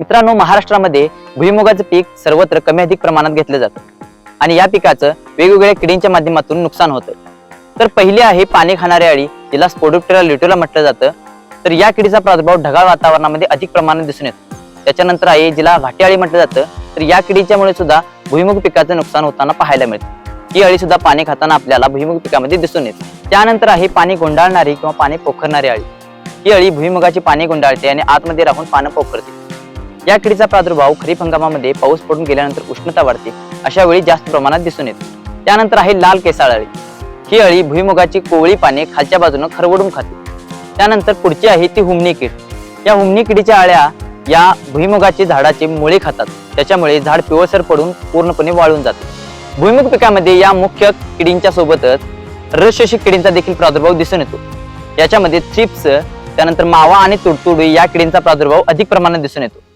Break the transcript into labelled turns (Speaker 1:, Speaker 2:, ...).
Speaker 1: मित्रांनो महाराष्ट्रामध्ये भुईमुगाचं पीक सर्वत्र कमी अधिक प्रमाणात घेतलं जातं. आणि या पिकाचं वेगवेगळ्या किडींच्या माध्यमातून नुकसान होतं. तर पहिली आहे पाणी खाणारी अळी तिला स्पोडोप्टेरा लिटोला म्हटलं जातं. तर या किडीचा प्रादुर्भाव ढगाळ वातावरणामध्ये अधिक प्रमाणात दिसून येतो. त्याच्यानंतर आहे जिला घाटी अळी म्हटलं जातं. तर या किडीच्यामुळे सुद्धा भुईमुग पिकाचं नुकसान होताना पाहायला मिळतं. ही अळी सुद्धा पाणी खाताना आपल्याला भुईमुग पिकामध्ये दिसून येते. त्यानंतर आहे पाणी गोंडाळणारी किंवा पाणी पोखरणारी अळी. ही अळी भुईमुगाची पाणी गुंडाळते आणि आतमध्ये राहून पानं पोखरते. या किडीचा प्रादुर्भाव खरीप हंगामामध्ये पाऊस पडून गेल्यानंतर उष्णता वाढते अशा वेळी जास्त प्रमाणात दिसून येते. त्यानंतर आहे लाल केसाळ अळी. ही अळी भुईमुगाची कोवळी पाने खालच्या बाजूनं खरवडून खाते. त्यानंतर पुढची आहे ती हुमणी कीड. या हुमणी किडीच्या अळ्या या भुईमुगाची झाडाचे मुळे खातात. त्याच्यामुळे झाड पिवळसर पडून पूर्णपणे वाळून जाते. भुईमुग पिकामध्ये या मुख्य किडींच्या सोबतच रसशी किडींचा देखील प्रादुर्भाव दिसून येतो. याच्यामध्ये थ्रिप्स त्यानंतर मावा आणि तुडतुडी या किडींचा प्रादुर्भाव अधिक प्रमाणात दिसून येतो.